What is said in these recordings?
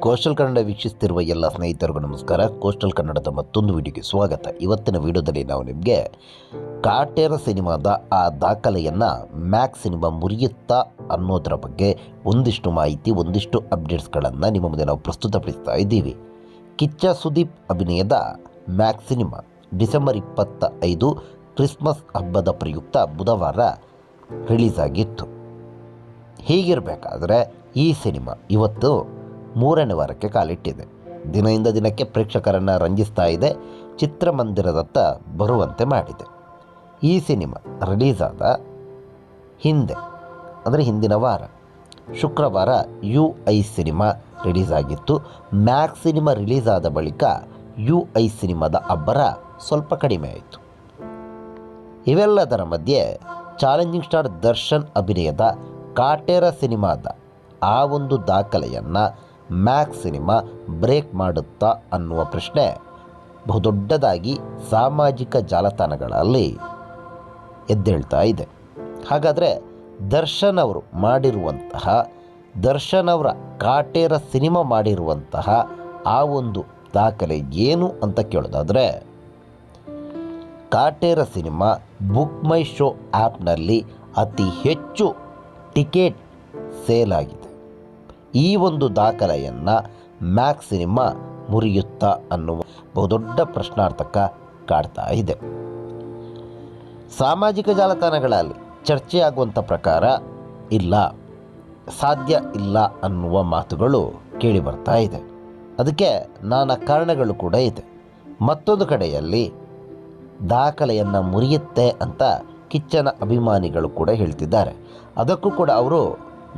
Coastal Kannada ವೀಕ್ಷಿಸ್ತಿರುವ ಎಲ್ಲ ಸ್ನೇಹಿತರಿಗೂ ನಮಸ್ಕಾರ. ಕೋಸ್ಟಲ್ ಕನ್ನಡದ ಮತ್ತೊಂದು ವಿಡಿಯೋಗೆ ಸ್ವಾಗತ. ಇವತ್ತಿನ ವಿಡಿಯೋದಲ್ಲಿ ನಾವು ನಿಮಗೆ ಕಾಟೇರ ಸಿನಿಮಾದ ಆ ದಾಖಲೆಯನ್ನು ಮ್ಯಾಕ್ಸ್ ಸಿನಿಮಾ ಮುರಿಯುತ್ತಾ ಅನ್ನೋದರ ಬಗ್ಗೆ ಒಂದಿಷ್ಟು ಮಾಹಿತಿ, ಒಂದಿಷ್ಟು ಅಪ್ಡೇಟ್ಸ್ಗಳನ್ನು ನಿಮ್ಮ ಮುಂದೆ ನಾವು ಪ್ರಸ್ತುತಪಡಿಸ್ತಾ ಇದ್ದೀವಿ. ಕಿಚ್ಚ ಸುದೀಪ್ ಅಭಿನಯದ ಮ್ಯಾಕ್ಸ್ ಸಿನಿಮಾ ಡಿಸೆಂಬರ್ ಇಪ್ಪತ್ತ ಐದು ಕ್ರಿಸ್ಮಸ್ ಹಬ್ಬದ ಪ್ರಯುಕ್ತ ಬುಧವಾರ ರಿಲೀಸ್ ಆಗಿತ್ತು ಹೀಗಿರಬೇಕಾದ್ರೆ ಈ ಸಿನಿಮಾ ಇವತ್ತು ಮೂರನೇ ವಾರಕ್ಕೆ ಕಾಲಿಟ್ಟಿದೆ. ದಿನದಿಂದ ದಿನಕ್ಕೆ ಪ್ರೇಕ್ಷಕರನ್ನು ರಂಜಿಸ್ತಾ ಇದೆ, ಚಿತ್ರಮಂದಿರದತ್ತ ಬರುವಂತೆ ಮಾಡಿದೆ. ಈ ಸಿನಿಮಾ ರಿಲೀಸ್ ಆದ ಹಿಂದೆ, ಅಂದರೆ ಹಿಂದಿನ ವಾರ, ಶುಕ್ರವಾರ ಯು ಐ ಸಿನಿಮಾ ರಿಲೀಸ್ ಆಗಿತ್ತು. ಮ್ಯಾಕ್ಸ್ ಸಿನಿಮಾ ರಿಲೀಸ್ ಆದ ಬಳಿಕ ಯು ಐ ಸಿನಿಮಾದ ಅಬ್ಬರ ಸ್ವಲ್ಪ ಕಡಿಮೆ ಆಯಿತು. ಇವೆಲ್ಲದರ ಮಧ್ಯೆ ಚಾಲೆಂಜಿಂಗ್ ಸ್ಟಾರ್ ದರ್ಶನ್ ಅಭಿನಯದ ಕಾಟೇರ ಸಿನಿಮಾದ ಆ ಒಂದು ದಾಖಲೆಯನ್ನು ಮ್ಯಾಕ್ ಸಿನಿಮಾ ಬ್ರೇಕ್ ಮಾಡುತ್ತಾ ಅನ್ನುವ ಪ್ರಶ್ನೆ ಬಹುದೊಡ್ಡದಾಗಿ ಸಾಮಾಜಿಕ ಜಾಲತಾಣಗಳಲ್ಲಿ ಎದ್ದೇಳ್ತಾ ಇದೆ. ಹಾಗಾದರೆ ದರ್ಶನ್ ಅವರು ಮಾಡಿರುವಂತಹ, ದರ್ಶನ್ ಅವರ ಕಾಟೇರ ಸಿನಿಮಾ ಮಾಡಿರುವಂತಹ ಆ ಒಂದು ದಾಖಲೆ ಏನು ಅಂತ ಕೇಳೋದಾದರೆ, Kaatera cinema Book My Show ಆ್ಯಪ್ನಲ್ಲಿ ಅತಿ ಹೆಚ್ಚು ಟಿಕೆಟ್ ಸೇಲ್ ಆಗಿದೆ. ಈ ಒಂದು ದಾಖಲೆಯನ್ನು ಮ್ಯಾಕ್ ಸಿನಿಮಾ ಮುರಿಯುತ್ತಾ ಅನ್ನುವ ಬಹುದೊಡ್ಡ ಪ್ರಶ್ನಾರ್ಥಕ ಕಾಡ್ತಾ ಇದೆ. ಸಾಮಾಜಿಕ ಜಾಲತಾಣಗಳಲ್ಲಿ ಚರ್ಚೆಯಾಗುವಂಥ ಪ್ರಕಾರ ಇಲ್ಲ, ಸಾಧ್ಯ ಇಲ್ಲ ಅನ್ನುವ ಮಾತುಗಳು ಕೇಳಿ ಬರ್ತಾ ಇದೆ. ಅದಕ್ಕೆ ನಾನಾ ಕಾರಣಗಳು ಕೂಡ ಇದೆ. ಮತ್ತೊಂದು ಕಡೆಯಲ್ಲಿ ದಾಖಲೆಯನ್ನು ಮುರಿಯುತ್ತೆ ಅಂತ ಕಿಚ್ಚನ ಅಭಿಮಾನಿಗಳು ಕೂಡ ಹೇಳ್ತಿದ್ದಾರೆ. ಅದಕ್ಕೂ ಕೂಡ ಅವರು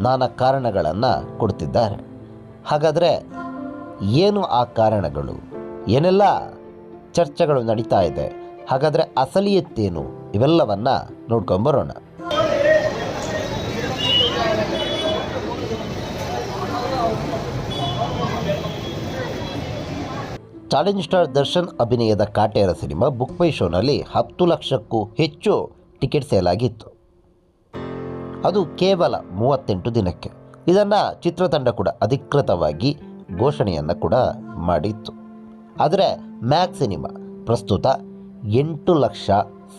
ನಾನಾ ಕಾರಣಗಳನ್ನು ಕೊಡ್ತಿದ್ದಾರೆ. ಹಾಗಾದರೆ ಏನು ಆ ಕಾರಣಗಳು? ಏನೆಲ್ಲ ಚರ್ಚೆಗಳು ನಡೀತಾ ಇದೆ? ಹಾಗಾದರೆ ಅಸಲಿಯತ್ತೇನು? ಇವೆಲ್ಲವನ್ನು ನೋಡ್ಕೊಂಬರೋಣ ಚಾಲೆಂಜ್ ಸ್ಟಾರ್ ದರ್ಶನ್ ಅಭಿನಯದ ಕಾಟೇರ ಸಿನಿಮಾ ಬುಕ್ ಮೈ ಶೋನಲ್ಲಿ ಹತ್ತು ಲಕ್ಷಕ್ಕೂ ಹೆಚ್ಚು ಟಿಕೆಟ್ ಸೇಲ್ ಆಗಿತ್ತು ಅದು ಕೇವಲ ಮೂವತ್ತೆಂಟು ದಿನಕ್ಕೆ. ಇದನ್ನು ಚಿತ್ರತಂಡ ಕೂಡ ಅಧಿಕೃತವಾಗಿ ಘೋಷಣೆಯನ್ನು ಕೂಡ ಮಾಡಿತ್ತು. ಆದರೆ ಮ್ಯಾಕ್ ಸಿನಿಮಾ ಪ್ರಸ್ತುತ ಎಂಟು ಲಕ್ಷ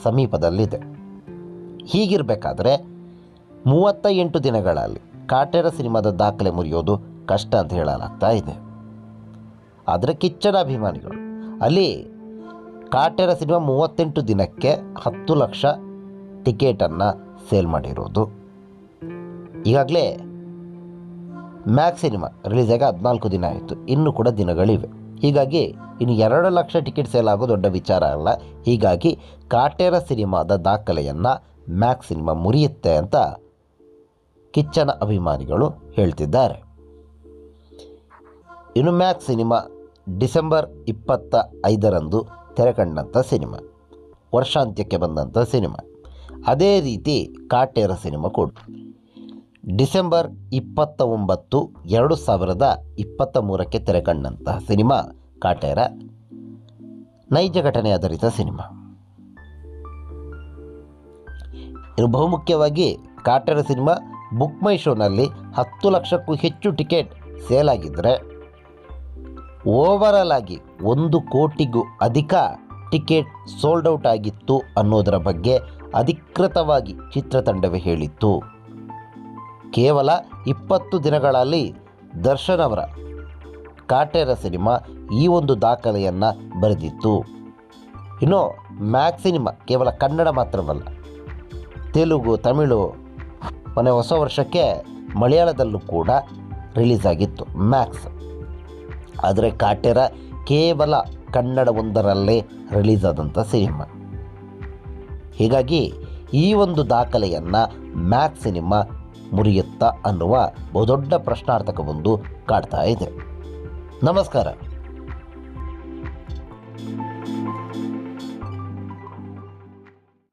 ಸಮೀಪದಲ್ಲಿದೆ. ಹೀಗಿರಬೇಕಾದ್ರೆ ಮೂವತ್ತ ಎಂಟು ದಿನಗಳಲ್ಲಿ ಕಾಟೇರ ಸಿನಿಮಾದ ದಾಖಲೆ ಮುರಿಯೋದು ಕಷ್ಟ ಅಂತ ಹೇಳಲಾಗ್ತಾ ಇದೆ. ಆದರೆ ಕಿಚ್ಚನ ಅಭಿಮಾನಿಗಳು, ಅಲ್ಲಿ ಕಾಟೇರ ಸಿನಿಮಾ ಮೂವತ್ತೆಂಟು ದಿನಕ್ಕೆ ಹತ್ತು ಲಕ್ಷ ಟಿಕೆಟನ್ನು ಸೇಲ್ ಮಾಡಿರೋದು ಈಗಾಗಲೇ ಮ್ಯಾಕ್ಸ್ ಸಿನಿಮಾ ರಿಲೀಸ್ ಆಗಿ ಹದಿನಾಲ್ಕು ದಿನ ಆಯಿತು. ಇನ್ನೂ ಕೂಡ ದಿನಗಳಿವೆ. ಹೀಗಾಗಿ ಇನ್ನು ಎರಡು ಲಕ್ಷ ಟಿಕೆಟ್ ಸೇಲ್ ಆಗೋ ದೊಡ್ಡ ವಿಚಾರ ಅಲ್ಲ. ಹೀಗಾಗಿ ಕಾಟೇರ ಸಿನಿಮಾದ ದಾಖಲೆಯನ್ನು ಮ್ಯಾಕ್ಸ್ ಸಿನಿಮಾ ಮುರಿಯುತ್ತೆ ಅಂತ ಕಿಚ್ಚನ ಅಭಿಮಾನಿಗಳು ಹೇಳ್ತಿದ್ದಾರೆ. ಇನ್ನು ಮ್ಯಾಕ್ಸ್ ಸಿನಿಮಾ ಡಿಸೆಂಬರ್ ಇಪ್ಪತ್ತ ಐದರಂದು ತೆರೆಕಂಡಂಥ ಸಿನಿಮಾ, ವರ್ಷಾಂತ್ಯಕ್ಕೆ ಬಂದಂಥ ಸಿನಿಮಾ. ಅದೇ ರೀತಿ ಕಾಟೇರ ಸಿನಿಮಾ ಕೂಡ. ಡಿಸೆಂಬರ್ ಇಪ್ಪತ್ತ ಒಂಬತ್ತು ಎರಡು ಸಾವಿರದ ಇಪ್ಪತ್ತ ಮೂರಕ್ಕೆ ತೆರೆಕಂಡಂತಹ ಸಿನಿಮಾ, ಕಾಟೇರ, ನೈಜ ಘಟನೆ ಆಧಾರಿತ ಸಿನಿಮಾ. ಇದು ಬಹುಮುಖ್ಯವಾಗಿ ಕಾಟೇರ ಸಿನಿಮಾ ಬುಕ್ ಮೈ ಶೋನಲ್ಲಿ ಹತ್ತು ಲಕ್ಷಕ್ಕೂ ಹೆಚ್ಚು ಟಿಕೆಟ್ ಸೇಲ್ ಆಗಿದ್ದರೆ ಓವರಾಲ್ ಆಗಿ ಒಂದು ಕೋಟಿಗೂ ಅಧಿಕ ಟಿಕೆಟ್ ಸೋಲ್ಡ್ ಔಟ್ ಆಗಿತ್ತು ಅನ್ನೋದರ ಬಗ್ಗೆ ಅಧಿಕೃತವಾಗಿ ಚಿತ್ರತಂಡವೇ ಹೇಳಿತ್ತು. ಕೇವಲ ಇಪ್ಪತ್ತು ದಿನಗಳಲ್ಲಿ ದರ್ಶನ್ ಅವರ ಕಾಟೇರ ಸಿನಿಮಾ ಈ ಒಂದು ದಾಖಲೆಯನ್ನು ಬರೆದಿತ್ತು. ಇನ್ನು ಮ್ಯಾಕ್ ಸಿನಿಮಾ ಕೇವಲ ಕನ್ನಡ ಮಾತ್ರವಲ್ಲ, ತೆಲುಗು, ತಮಿಳು ಮೊನ್ನೆ ಹೊಸ ವರ್ಷಕ್ಕೆ ಮಲಯಾಳದಲ್ಲೂ ಕೂಡ ರಿಲೀಸ್ ಆಗಿತ್ತು ಮ್ಯಾಕ್ಸ್. ಆದರೆ ಕಾಟೇರ ಕೇವಲ ಕನ್ನಡ ಒಂದರಲ್ಲೇ ರಿಲೀಸ್ ಆದಂಥ ಸಿನಿಮಾ. ಹೀಗಾಗಿ ಈ ಒಂದು ದಾಖಲೆಯನ್ನು ಮ್ಯಾಕ್ ಸಿನಿಮಾ ಮುರಿಯುತ್ತಾ ಅನ್ನುವ ಬಹುದೊಡ್ಡ ಪ್ರಶ್ನಾರ್ಥಕವೊಂದು ಕಾಡ್ತಾ ಇದೆ. ನಮಸ್ಕಾರ.